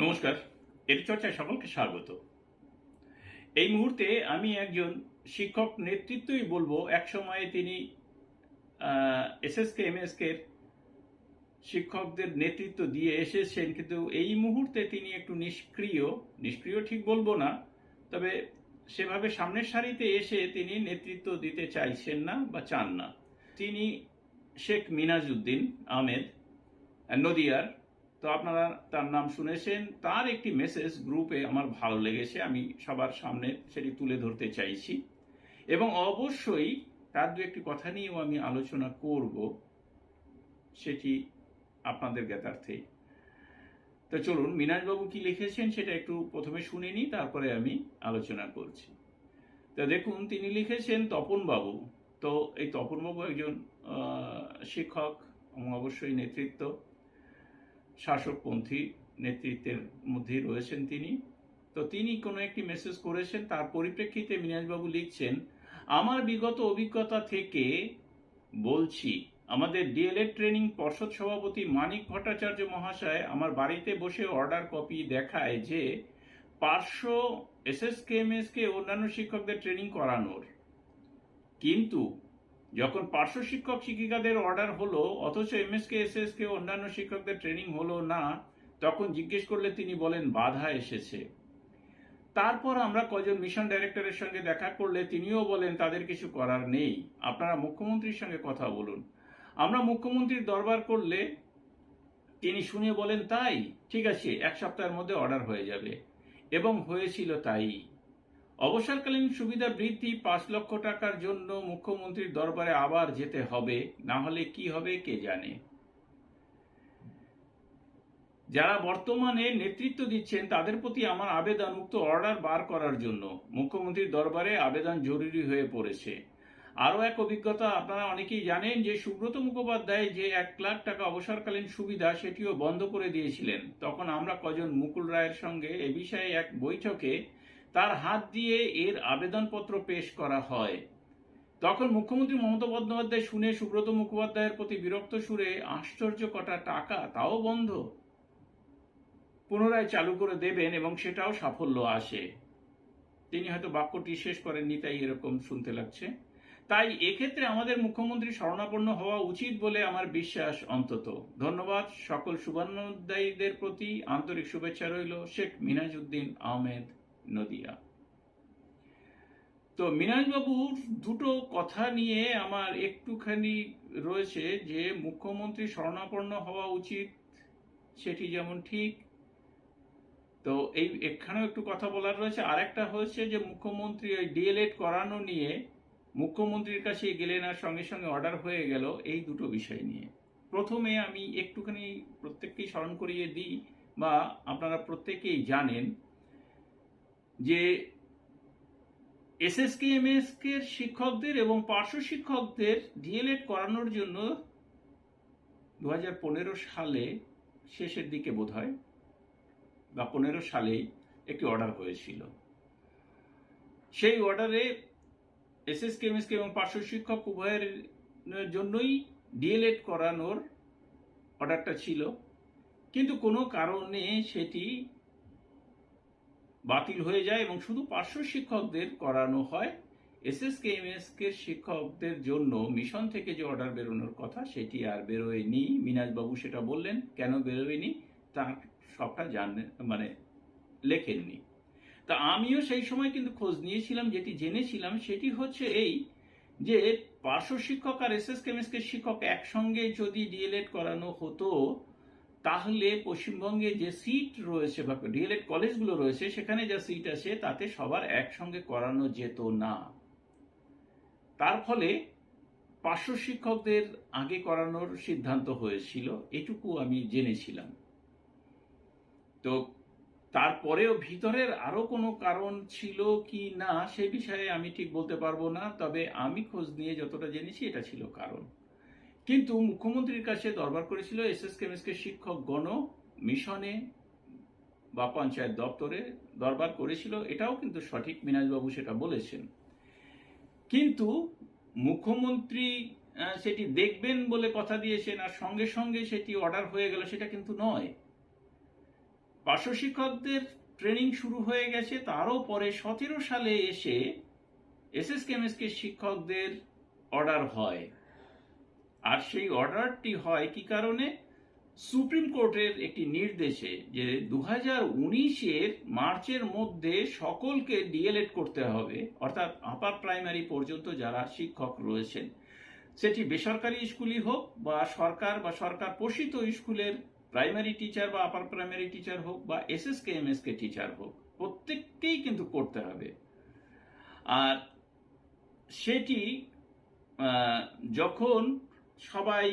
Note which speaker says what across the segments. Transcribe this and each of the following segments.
Speaker 1: নমস্কার এর চর্চায় সকলকে স্বাগত। এই মুহূর্তে আমি একজন শিক্ষক নেতৃত্বই বলব। এক সময়ে তিনি এসএসকে এমএসকে শিক্ষকদের নেতৃত্ব দিয়ে এসেছেন, কিন্তু এই মুহূর্তে তিনি একটু নিষ্ক্রিয়। নিষ্ক্রিয় ঠিক বলব না, তবে সেভাবে সামনের সারিতে এসে তিনি নেতৃত্ব দিতে চাইছেন না বা চান না। তিনি শেখ মিনাজউদ্দিন আহমেদ, নদিয়ার তো আপনারা তার নাম শুনেছেন। তার একটি মেসেজ গ্রুপে আমার ভালো লেগেছে, আমি সবার সামনে সেটি তুলে ধরতে চাইছি। এবং অবশ্যই তার দু একটি কথা নিয়েও আমি আলোচনা করব, সেটি আপনাদের জ্ঞাতার্থে। তো চলুন মিনাজবাবু কি লিখেছেন সেটা একটু প্রথমে শুনে নিই, তারপরে আমি আলোচনা করছি। তো দেখুন, তিনি লিখেছেন, তপনবাবু। তো এই তপনবাবু একজন শিক্ষক এবং অবশ্যই নেতৃত্ব। শাসকপন্থী নেতৃত্বের মধ্যেই রয়েছেন তিনি। তো তিনি কোনো একটি মেসেজ করেছেন, তার পরিপ্রেক্ষিতে মিনাজবাবু লিখছেন, আমার বিগত অভিজ্ঞতা থেকে বলছি, আমাদের ডিএলএড ট্রেনিং পর্ষদ সভাপতি মানিক ভট্টাচার্য মহাশয় আমার বাড়িতে বসে অর্ডার কপি দেখায় যে পার্শ্ব এসএসকেএমএসকে অন্যান্য শিক্ষকদের ট্রেনিং করানোর। কিন্তু যখন পার্শ্ব শিক্ষক শিক্ষিকাদের অর্ডার হলো, অথচ এমএসকে এসএসকে অন্যান্য শিক্ষকদের ট্রেনিং হলো না, তখন জিজ্ঞেস করলে তিনি বলেন, বাধা এসেছে। তারপর আমরা কজন মিশন ডাইরেক্টরের সঙ্গে দেখা করলে তিনিও বলেন, তাদের কিছু করার নেই। আপনারা মুখ্যমন্ত্রীর সঙ্গে কথা বলুন। আমরা মুখ্যমন্ত্রীর দরবার করলে তিনি শুনে বলেন, তাই, ঠিক আছে, এক সপ্তাহের মধ্যে অর্ডার হয়ে যাবে। এবং হয়েছিল তাই। অবসরকালীন সুবিধা বৃদ্ধি পাঁচ লক্ষ টাকার জন্য মুখ্যমন্ত্রীর দরবারে আবার যেতে হবে, না হলে কি হবে কে জানে। যারা বর্তমানে নেতৃত্ব দিচ্ছেন, তাদের প্রতি আমার আবেদন উক্ত অর্ডার বার করার জন্য মুখ্যমন্ত্রীর দরবারে আবেদন জরুরি হয়ে পড়েছে। আরও এক অভিজ্ঞতা, আপনারা অনেকেই জানেন যে সুব্রত মুখোপাধ্যায় যে এক লাখ টাকা অবসরকালীন সুবিধা সেটিও বন্ধ করে দিয়েছিলেন। তখন আমরা কজন মুকুল রায়ের সঙ্গে এ বিষয়ে এক বৈঠকে তার হাত দিয়ে এর আবেদনপত্র পেশ করা হয়। তখন মুখ্যমন্ত্রী মমতা বন্দ্যোপাধ্যায় শুনে সুব্রত মুখোপাধ্যায়ের প্রতি বিরক্ত সুরে, আশ্চর্য কটা টাকা, তাও বন্ধ। পুনরায় চালু করে দেবেন এবং সেটাও সাফল্য আসে। তিনি হয়তো বাক্যটি শেষ করেননি, তাই এরকম শুনতে লাগছে। তাই এক্ষেত্রে আমাদের মুখ্যমন্ত্রী শরণাপন্ন হওয়া উচিত বলে আমার বিশ্বাস অন্তত। ধন্যবাদ। সকল শুভানুদ্দায়ীদের প্রতি আন্তরিক শুভেচ্ছা রইল। শেখ মিনাজউদ্দিন আহমেদ। নদিয়া তো মিনাজবাবুর দুটো কথা নিয়ে আমার একটুখানি রয়েছে যে, মুখ্যমন্ত্রী শরণাপন্ন হওয়া উচিত, সেটি যেমন ঠিক। তো এই এখানেও একটু কথা বলার রয়েছে। আরেকটা হচ্ছে যে, মুখ্যমন্ত্রী ওই ডিএলএড করানো নিয়ে মুখ্যমন্ত্রীর কাছে গেলেন আর সঙ্গে সঙ্গে অর্ডার হয়ে গেল এই দুটো বিষয় নিয়ে। প্রথমে আমি একটুখানি প্রত্যেককেই স্মরণ করিয়ে দিই বা আপনারা প্রত্যেকেই জানেন যে এসএসকে এমএসকে শিক্ষকদের এবং পার্শ্ব শিক্ষকদের ডিএলএড করানোর জন্য দু হাজার পনেরো সালে শেষের দিকে বোধ হয় বা পনেরো সালেই একটি অর্ডার হয়েছিল। সেই অর্ডারে এসএস কেমিস্ট্রি এবং পার্শ্ব শিক্ষক উভয়ের জন্যই ডিএলএড করানোর অর্ডারটা ছিল। কিন্তু কোনো কারণে সেটি বাতিল হয়ে যায় এবং শুধু পার্শ্ব শিক্ষকদের করানো হয়। এসএস কে শিক্ষকদের জন্য মিশন থেকে যে অর্ডার বেরোনোর কথা, সেটি আর বেরোয়নি। মিনাজবাবু সেটা বললেন, কেন বেরোয়নি? তার সবটা জানেন মানে লেখেননি। তা আমিও সেই সময় কিন্তু খোঁজ নিয়েছিলাম, যেটি জেনেছিলাম, সেটি হচ্ছে এই যে পার্শ্ব শিক্ষক আর এস এস কেমিস্ট্রির শিক্ষক একসঙ্গে যদি ডিএলএড করানো হতো তাহলে পশ্চিমবঙ্গে যে সিট রয়েছে বা ডিএলএড কলেজগুলো রয়েছে, সেখানে যা সিট আছে, তাতে সবার একসঙ্গে করানো যেত না। তার ফলে পার্শ্ব শিক্ষকদের আগে করানোর সিদ্ধান্ত হয়েছিল, এটুকু আমি জেনেছিলাম। তো তারপরেও ভিতরের আরও কোনো কারণ ছিল কি না, সে বিষয়ে আমি ঠিক বলতে পারব না, তবে আমি খোঁজ নিয়ে যতটা জেনেছি, এটা ছিল কারণ। কিন্তু মুখ্যমন্ত্রীর কাছে দরবার করেছিল এস এস কেমিস্ট্রি শিক্ষক গণ মিশনে বা পঞ্চায়েত দপ্তরে দরবার করেছিল। এটাও কিন্তু সঠিক মিনাজবাবু সেটা বলেছেন। কিন্তু মুখ্যমন্ত্রী সেটি দেখবেন বলে কথা দিয়েছেন আর সঙ্গে সঙ্গে সেটি অর্ডার হয়ে গেল সেটা কিন্তু নয়। পার্শ্ব শিক্ষকদের ট্রেনিং শুরু হয়ে গেছে, তারও পরে সতেরো সালে এসে এস এস কেমএসকে শিক্ষকদের অর্ডার হয়। আর সেই অর্ডারটি হয় কি কারণে? সুপ্রিম কোর্টের একটি নির্দেশে যে দু হাজার উনিশের মার্চের মধ্যে সকলকে ডিএলএড করতে হবে, অর্থাৎ আপার প্রাইমারি পর্যন্ত যারা শিক্ষক রয়েছেন, সেটি বেসরকারি স্কুলই হোক বা সরকার বা সরকার পোষিত স্কুলের প্রাইমারি টিচার বা আপার প্রাইমারি টিচার হোক বা S S K M S K teacher হোক, প্রত্যেককেই কিন্তু করতে হবে। আর সেটি যখন সবাই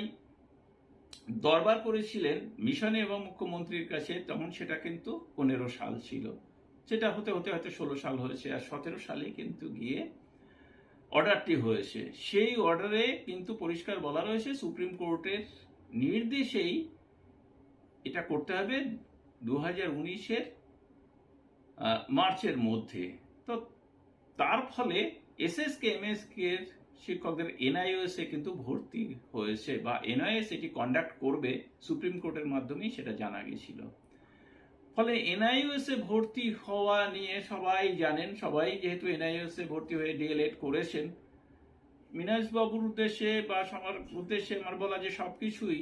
Speaker 1: দরবার করেছিলেন, মিশনে এবং মুখ্যমন্ত্রীর কাছে, তখন সেটা কিন্তু পনেরো সাল ছিল। সেটা হতে হতে হয়তো ষোলো সাল হয়েছে, আর সতেরো সালে কিন্তু গিয়ে অর্ডারটি হয়েছে। সেই অর্ডারে কিন্তু পরিষ্কার বলা রয়েছে, সুপ্রিম কোর্টের নির্দেশেই এটা করতে হবে দু হাজার উনিশের মার্চের মধ্যে। তো তার ফলে S S K M S K শিক্ষকদের এনআইওএস কিন্তু ভর্তি হয়েছে বা এনআইএস এটি কন্ডাক্ট করবে সুপ্রিম কোর্টের মাধ্যমেই সেটা জানা গেছিল ফলে এনআইওএস ভর্তি হওয়া নিয়ে সবাই জানেন, সবাই যেহেতু এনআইওএস ভর্তি হয়ে ডিএলএড করেছেন মিনাজ বাবুর উদ্দেশ্যে বা সবার উদ্দেশ্যে আমার বলা যে সবকিছুই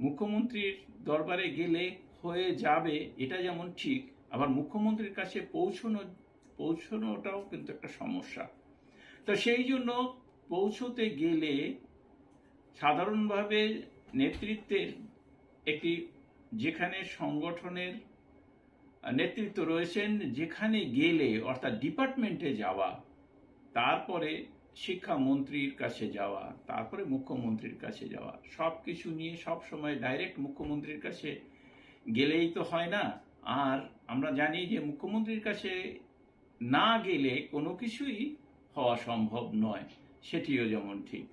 Speaker 1: মুখ্যমন্ত্রীর দরবারে গেলে হয়ে যাবে, এটা যেমন ঠিক, আবার মুখ্যমন্ত্রীর কাছে পৌঁছানো, পৌঁছানোটাও কিন্তু একটা সমস্যা। তো সেই জন্য পৌঁছতে গেলে সাধারণভাবে নেতৃত্বের একটি যেখানে সংগঠনের নেতৃত্ব রয়েছেন, যেখানে গেলে, অর্থাৎ ডিপার্টমেন্টে যাওয়া, তারপরে শিক্ষামন্ত্রীর কাছে যাওয়া, তারপরে মুখ্যমন্ত্রীর কাছে যাওয়া সব কিছু নিয়ে সব সময় ডাইরেক্ট মুখ্যমন্ত্রীর কাছে গেলেই তো হয় না। আর আমরা জানি যে মুখ্যমন্ত্রীর কাছে না গেলে কোনো কিছুই হওয়া সম্ভব নয়। সেটিও যেমন ঠিক।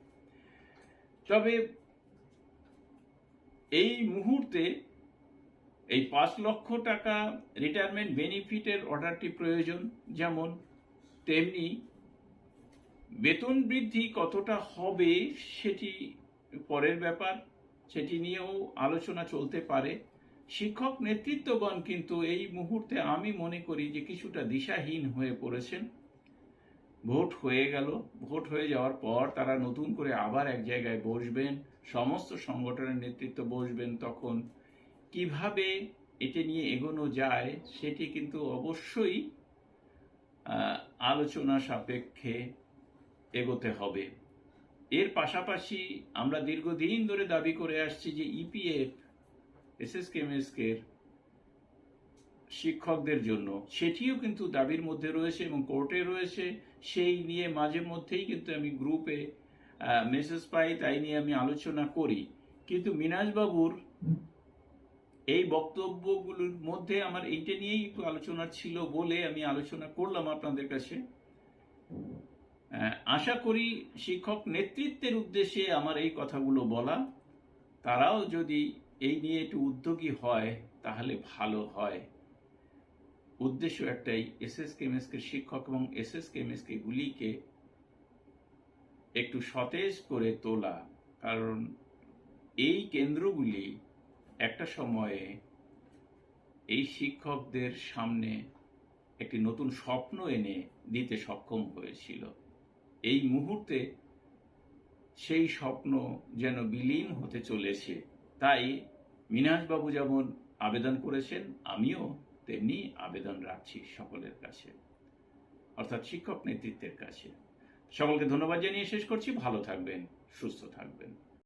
Speaker 1: তবে এই মুহূর্তে এই পাঁচ লক্ষ টাকা রিটায়ারমেন্ট বেনিফিটের অর্ডারটি প্রয়োজন যেমন, তেমনি বেতন বৃদ্ধি কতটা হবে সেটি পরের ব্যাপার, সেটি নিয়েও আলোচনা চলতে পারে। শিক্ষক নেতৃত্বগণ কিন্তু এই মুহূর্তে আমি মনে করি যে কিছুটা দিশাহীন হয়ে পড়েছেন। ভোট হয়ে গেল। ভোট হয়ে যাওয়ার পর তারা নতুন করে আবার এক জায়গায় বসবেন, সমস্ত সংগঠনের নেতৃত্ব বসবেন তখন। কীভাবে এটা নিয়ে এগোনো যায় সেটি কিন্তু অবশ্যই আলোচনা সাপেক্ষে এগোতে হবে। এর পাশাপাশি আমরা দীর্ঘদিন ধরে দাবি করে আসছি যে ইপিএফ এসএসকেএমএসকে শিক্ষকদের জন্য। সেটিও কিন্তু দাবির মধ্যে রয়েছে এবং কোর্টে রয়েছে। সেই নিয়ে মাঝে মধ্যেই কিন্তু আমি গ্রুপে মেসেজ পাই, তাই নিয়ে আমি আলোচনা করি। কিন্তু মিনাজবাবুর এই বক্তব্যগুলোর মধ্যে আমার এইটা নিয়েই একটু আলোচনা ছিল বলে আমি আলোচনা করলাম আপনাদের কাছে। আশা করি শিক্ষক নেতৃত্বের উদ্দেশ্যে আমার এই কথাগুলো বলা। তারাও যদি এই নিয়ে একটু উদ্যোগী হয়, তাহলে ভালো হয়। উদ্দেশ্য একটাই এস এস কেমএসকে শিক্ষক এবং এস এস কেমএসকে গুলিকে একটু সতেজ করে তোলা। কারণ এই কেন্দ্রগুলি একটা সময়ে এই শিক্ষকদের সামনে একটি নতুন স্বপ্ন এনে দিতে সক্ষম হয়েছিল। এই মুহূর্তে সেই স্বপ্ন যেন বিলীন হতে চলেছে, তাই মিনাজবাবু যেমন আবেদন করেছেন, আমিও তেমনি আবেদন রাখছি সকলের কাছে, অর্থাৎ শিক্ষক নেতৃত্বের কাছে। সকলকে ধন্যবাদ জানিয়ে শেষ করছি। ভালো থাকবেন, সুস্থ থাকবেন।